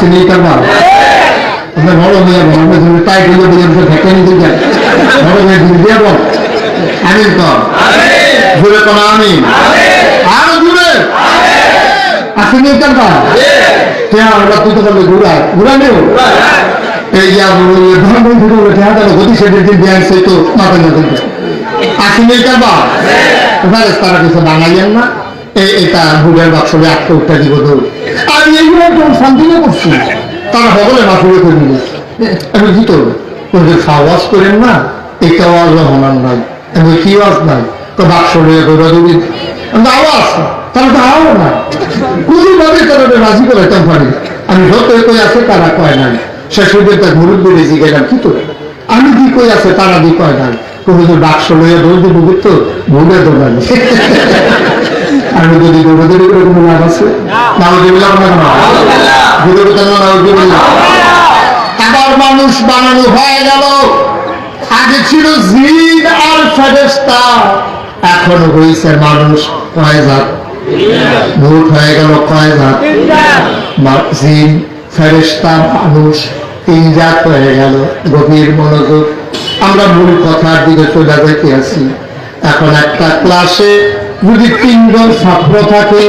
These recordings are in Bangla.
আসেনি কারবার আমরা বড় হয়ে যাব আমরা যদি টাইট হয়ে যাব ভেটে নিতে যাই বড় হয়ে দিয়ে যাব আমিন কর জুড়ে কোন আমি আরও জুড়ে আসেনি কারবার হ্যাঁ আমরা তুই তো বললে ঘুরা ঘুরা এই যে ধর্ম ঘুরে উঠে হ্যাঁ গতি সেটির দিন দিয়ে আসছে তো মাথা না আসেনি কারবার ওখানে তারা কিছু বাঙালিয়ান না। এটা ভুলের বাক্সে দিব দৌড়। আর এইগুলো একদম করছি। তারা সকলে করে দিল আমি কি করব খাওয়াজ করেন না এটা আওয়াজ হনার নাই। আমি কি আওয়াজ নাই? তো বাক্স নিয়ে আওয়াজ তারা তো আওয়াজ না তারা রাজি করে পারি আমি যত কই আছে তারা কয় নাই। শেষের তার মুরব্বী রেজি গেলাম কি তো আমি দি কই আছে তারা দি কয় নাই? কোনো যে বাক্স লইয়া দৌড় দিব তো ভুলে দৌড়ালি আমি যদি কোনো লাভ আছে? কেন? আবার মানুষ বানানো হয়ে গেল। আগে ছিল জিন আর ফেরেস্তা এখন হয়েছে মানুষ কয় জাত ভোট হয়ে গেল কয় জাত জিন ফেরেস্তা মানুষ তিন জাত হয়ে গেল। গভীর মনোযোগ। আমরা মূল কথার দিকে চলে যেতে আছি। এখন একটা ক্লাসে যদি তিনজন ছাত্র থাকে,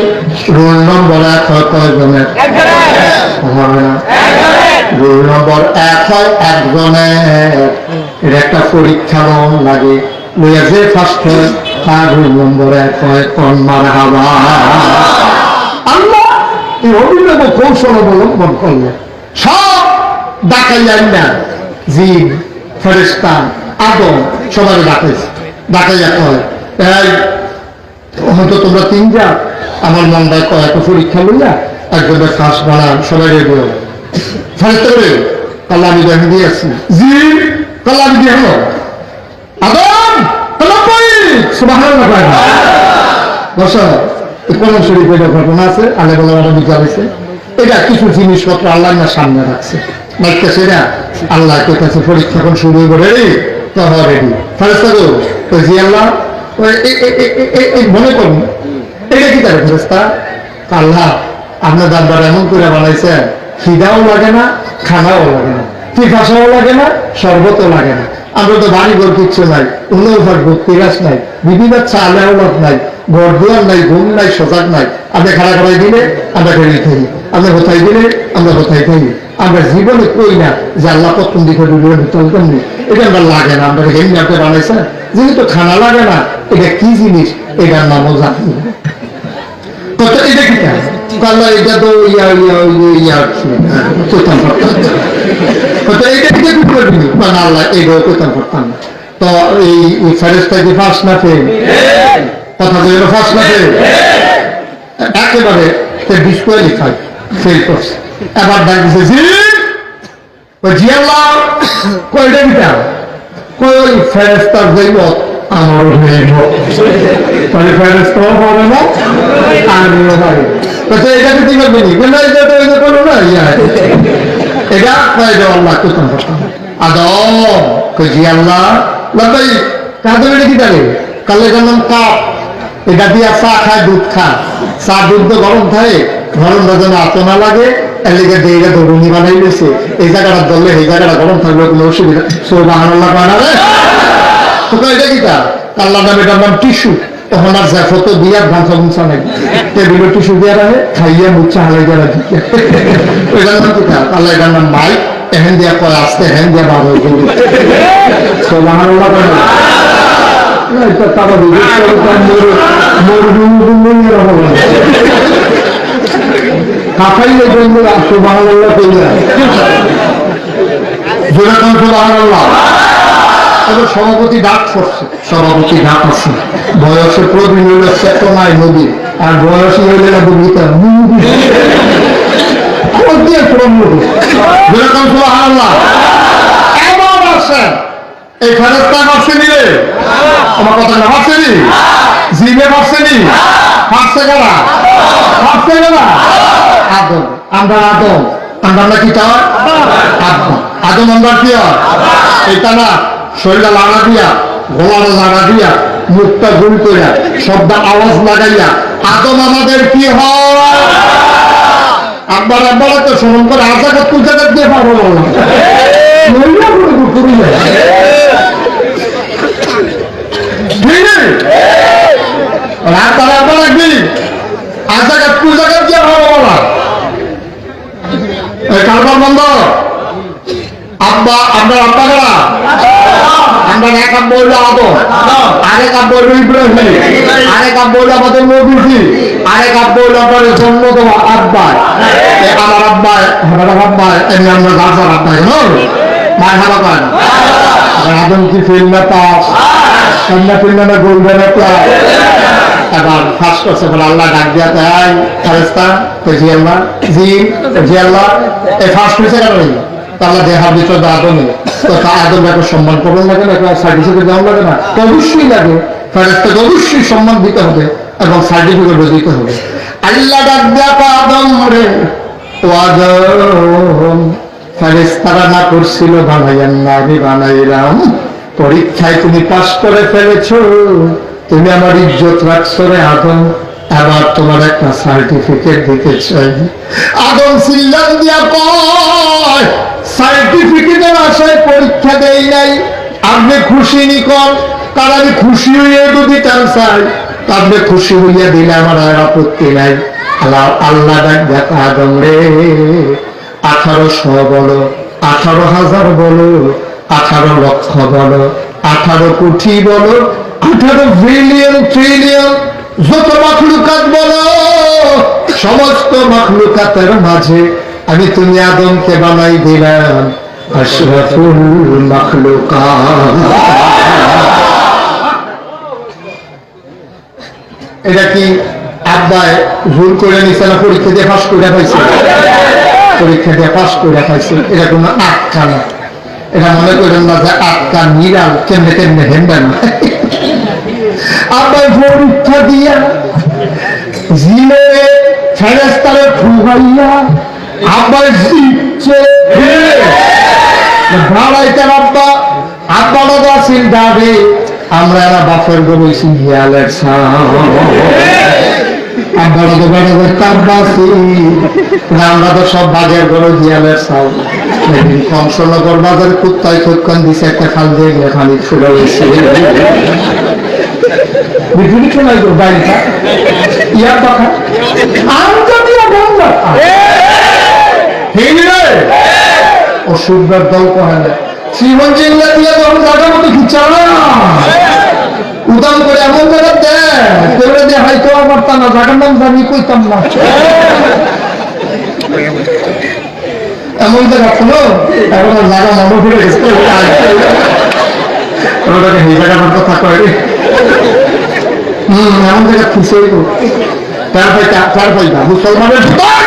রোল নম্বর এক হয় কয়জনের? রোল নম্বর এক হয় একজনের। এটা একটা পরীক্ষা মন লাগে। যে ফার্স্ট হয়, তার রোল নম্বর এক হয় কন মার হাবা আল্লাহ, এই অভিনব কৌশল অবলম্বন করলে সব ডাকাই না। জিন ফেরেস্তা আদম সবাই ডাকাইছে। ডাকাইয়া কয়, এই হয়তো তোমরা তিন যা, আমার মন্দায় কয়েকটা পরীক্ষা লইয়া একজনের কাজ বানান সবাই ফেরত কাল্লা আমি দেখে দিয়ে আসছি। জি কাল্লা আমি দিয়ে আদম কাল্লা সুবাহ বসো কোন শরীফে এটা ঘটনা আছে এটা কিছু জিনিসপত্র আল্লাহ না সামনে রাখছে। মাইকটা সেরা আল্লাহ তোর কাছে পরীক্ষা শুরু করে তো রেডি জি আল্লাহ মনে করুন, এটা কি তার ফেরস্তা আল্লাহ, আপনার দাদবার এমন করে বানাইছে, খিদাও লাগে না, খানাও লাগে না। পিপাসাও লাগে না, শরবতও লাগে না। আমরা তো বাড়ি ঘর কিচ্ছু নাই উন্নয় থাকব তিরাস নাই, বিভিন্ন চালে আওলাদ নাই ঘর দুয়ার নাই, ঘুম নাই, সজাগ নাই। আপনি খাড়া দিলে আমরা আপনি কোথায় দিলে আমরা কোথায় থাকি আমরা জীবনে কই না যে আল্লাহ প্রথম দিকে ডুবে চলতাম নি? এটা আমরা লাগে না, আমরা হেমনি আপনি বানাইছেন যেহেতু খানা লাগে না, এটা কি জিনিস? এটার নামও জানি কত এটা কি তো না। ফেল বলে ফেল করছে। এবার ডাক দিছে জি ওই জি আল্লাহ কয়টা দিতা কই ওই যাইব আমার হইব তাহলে ফেরেস্তাও পারে না, আমিও পারি। তো এটা কি করবে নি কেন এটা তো এটা করো না, ইয়া এটা কয় যে আল্লাহ কুতম করতাম আদম, কই জি আল্লাহ লাগাই কাদের কি তারে কালে গেলাম কাপ। এটা দিয়া চা খায়, দুধ খা চা দুধ তো গরম থাকে, গরম যেন আত না লাগে। এলিগে দৌড়ুনি বানাই দিয়েছে এই জায়গাটা ধরলে এই জায়গাটা গরম থাকবে কোনো অসুবিধা সো বাহান্লা বানাবে তো কয় এটা আল্লাহ নাম টিস্যু তখন আর যা ফটো দিয়া ভাঙসা ভুংসা নাই টেবিলে টিস্যু দিয়া আল্লাহ হয়ে এটা তারা কাফাইলে জন্য সুবাহ কইলা জোরে কোন সুবাহ সভাপতি ডাক করছে সভাপতি ডাক আছে বয়সে প্রবীণ হইল চেতনায় নদী আর বয়সে হইলে না বগিতা যেরকম সুবহানাল্লাহ? এমন আছে এই ফেরস্তা ভাবছে নিলে আমার কথা না ভাবছে নি? জিনে ভাবছে ভাবছে কারা ভাবছে কারা আদম। আদম। আমরা আদম। আদম আমরা কি এটা না শরীরটা লাগা দিয়া গলার লাগা দিয়া, মুখটা গুল করিয়া শব্দ আওয়াজ লাগাইয়া, আদম আমাদের কি হয়? আব্বার আব্বার তো স্মরণ করে আশা তুই জায়গা দিয়ে পারব বললাম মহিলা আছে রাত তারা আব্বা রাখবি আশা কর তুই জায়গা দিয়ে পারব বললাম কারবার বন্ধ আব্বা আপনার আব্বা কারা আমরা এক আব্বা হইল আদম আরেক আব্বা হইল ইব্রাহিম। আরেক আব্বা হইল আমাদের নবীজি। আরেক আব্বা হইল আপনার জন্মত আব্বা আমার আব্বা আমার আব্বা এমনি আমরা গাছার আব্বা কেন মায় হারা পান আদম কি ফিল্ম পাস? কন্যা ফিল্ম না গোল্ডেন এবার ফার্স্ট করছে, বলে আল্লাহ ডাক দিয়া তাই ফেরেস্তা জি আল্লাহ, জি জি আল্লাহ। এই হয়েছে কেন দেহার ভিতরে তো সম্মান করবেন লাগে না সার্টিফিকেট দেওয়া লাগে না? অবশ্যই লাগে। অবশ্যই সম্মান দিতে হবে এবং সার্টিফিকেট দিতে হবে। আল্লাহ রে ফেরেস্তারা না করছিল না আমি বানাইলাম। পরীক্ষায় তুমি পাশ করে ফেলেছো। তুমি আমার ইজ্জত রাখছো রে আদম। এবার তোমার একটা সার্টিফিকেট দিতে চাই। আদম সিল্লান দিয়া সার্টিফিকেটের আশায় পরীক্ষা দেই নাই। আপনি খুশি নিকন কারণ আমি খুশি হইয়া তো দিতাম চাই আপনি খুশি হইয়া দিলে আমার আর আপত্তি নাই। আল্লাহ আল্লাহ ডাক দেখা বলো, আঠারো হাজার বলো, আঠারো লক্ষ বলো, আঠারো কোটি বলো, আঠারো বিলিয়ন ট্রিলিয়ন, যত মাখলুকাত বলো, সমস্ত মাখলুকাতের মাঝে আমি তুমি আদমকে বানাই দিলাম এটা কি আব্বায় ভুল করে নিছে না পরীক্ষা দিয়ে করে পরীক্ষা দিয়ে পাস করে পাইছে। এটা কোনো আটকা না। এটা মনে করেন না যে আটকা নিরাল, কেমনে কেমনে হেনবে না। আব্বাই পরীক্ষা দিয়া জিলে ফেরেস্তারে ফুগাইয়া আব্বাই জিতছে ভাড়াইতে আব্বা? আব্বা দাদা চিন্তাবে আমরা এরা বাপের গরুছি হিয়ালের আব্বা আমরা তো সব বাগের গরু হিয়ালের সাউ কংসনগর বাজারে কুত্তায় খুৎকান দিছে, একটা খাল দিয়ে খালি ছুড়ে হয়েছে। বিজুলি শোনাই ইয়ার সুন্দর দল শ্রীমন দিয়ে তখন জায়গা মতো করে এমন জায়গা দেয় দিয়ে না নাম জানি কইতাম না। এমন জায়গা এখন জায়গা মনে রে। হম, এমন জায়গা খুশি তার পাইতা তার মুসলমানের ভিতর।